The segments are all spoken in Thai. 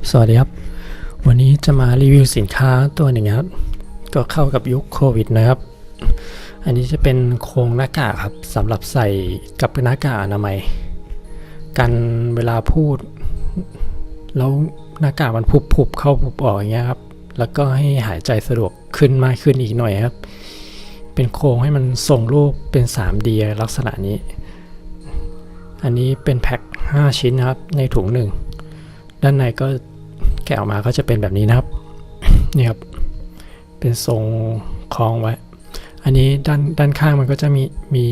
ับสวัสดีครับ วันนี้จะมารีวิวสินค้าตัวหนึ่งครับ ก็เข้ากับยุคโควิดนะครับ อันนี้จะเป็นโครงหน้ากากครับสำหรับใส่กับหน้ากากอนามัย กันเวลาพูด แล้วหน้ากากมันพุบๆเข้าพุบออกอย่างเงี้ยครับ แล้วก็ให้หายใจสะดวกขึ้นมากขึ้นอีกหน่อยครับ เป็นโครงให้มันส่งรูปเป็น 3D ลักษณะนี้ อันนี้เป็นแพ็ค5 ชิ้นนะครับในถุงหนึ่งด้านในก็ กะออกมาก็จะเป็นแบบนี้นะครับนี่ครับเป็นทรงคล้องไว้ อันนี้ด้านด้านข้างมันก็จะมีมี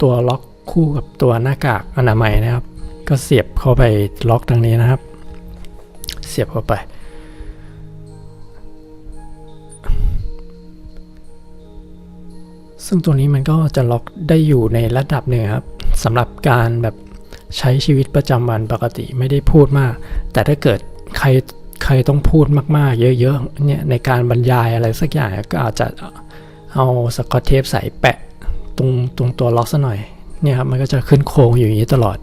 ตัวล็อกคู่กับตัวหน้ากากอนามัยนะครับ ก็เสียบเข้าไปล็อกตรงนี้นะครับ เสียบเข้าไป ซึ่งตัวนี้มันก็จะล็อกได้อยู่ในระดับหนึ่งครับสำหรับการแบบใช้ชีวิตประจำวันปกติไม่ได้พูดมาก แต่ถ้าเกิด ใครใครต้องพูดมาก ๆ เยอะๆเนี่ยในการบรรยายอะไรสักอย่างก็อาจจะเอาสกอตเทปใส่แปะตรงตรงตัวล็อกซะหน่อยเนี่ยครับมันก็จะขึ้นโค้งอยู่อย่างนี้ตลอด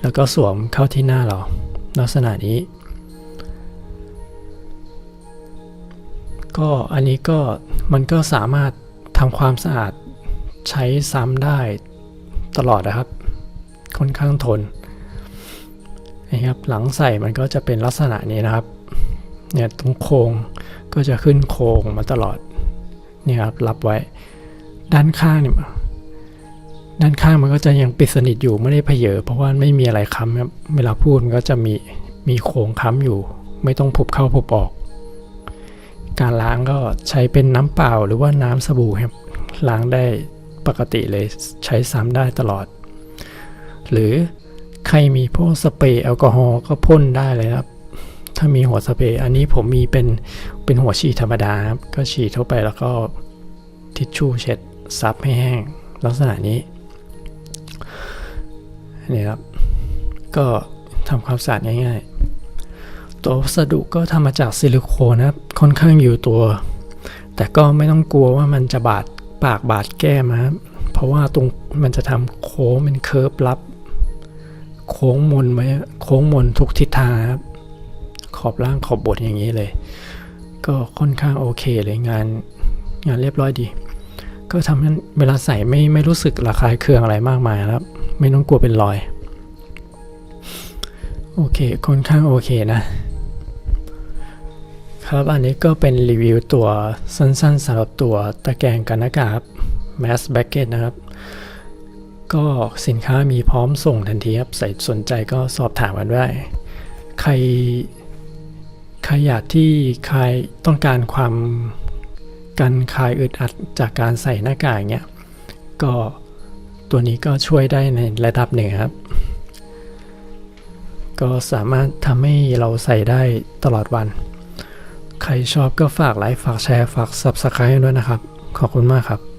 แล้วก็สวมเข้าที่หน้าเรา ลักษณะนี้ ก็อันนี้ก็มันก็สามารถทำความสะอาดใช้ซ้ำได้ตลอดนะครับ ค่อนข้างทน นะครับหลังใส่มันก็จะเป็นลักษณะนี้นะครับเนี่ยตรงโครงก็จะขึ้นโครงมาตลอดนี่ครับรับไว้ด้านข้างเนี่ยด้านข้างมันก็จะยังปิดสนิทอยู่ไม่ได้เพเยอเพราะว่าไม่มีอะไรค้ำครับเวลาพูดมันก็จะมีมีโครงค้ำอยู่ ไม่ต้องผุบเข้าผุบออก การล้างก็ใช้เป็นน้ำเปล่าหรือว่าน้ำสบู่ครับล้างได้ปกติเลยใช้ซ้ำได้ตลอด หรือ ใครมีพวกสเปรย์แอลกอฮอล์ก็พ่นได้เลยครับ ถ้ามีหัวสเปรย์อันนี้ผมมีเป็นเป็นหัวฉีดธรรมดาครับ ก็ฉีดเข้าไปแล้วก็ทิชชู่เช็ดซับให้แห้ง ลักษณะนี้นี่ครับ ก็ทำความสะอาดง่าย ๆ ตัววัสดุก็ทำมาจากซิลิโคนนะครับ ค่อนข้างอยู่ตัว แต่ก็ไม่ต้องกลัวว่ามันจะบาดปากบาดแก้มครับเพราะว่าตรงมันจะทำโค้งเป็นเคิร์ฟรับ โค้งมนไว้โค้งมนทุกทิศทางครับ ขอบล่างขอบบนอย่างนี้เลย ก็ค่อนข้างโอเคเลยงานงานเรียบร้อยดี ก็ทำให้เวลาใส่ไม่ไม่รู้สึกระคายเคืองอะไรมากมายครับ ไม่ต้องกลัวเป็นรอย โอเคค่อนข้างโอเคนะครับ อันนี้ก็เป็นรีวิวตัวสั้นๆสำหรับตัวตะแกรงกันอากาศ Mass b a c k e t นะครับ ก็สินค้ามีพร้อมส่งทันทีครับใส่สนใจก็สอบถามกันได้ใครใครอยากที่ใครต้องการความกันคลายอึดอัดจากการใส่หน้ากากเงี้ยก็ตัวนี้ก็ช่วยได้ในระดับหนึ่งครับ ก็สามารถทำให้เราใส่ได้ตลอดวัน ใครชอบก็ฝากไลค์ฝากแชร์ฝาก Subscribe ด้วยนะครับ ขอบคุณมากครับ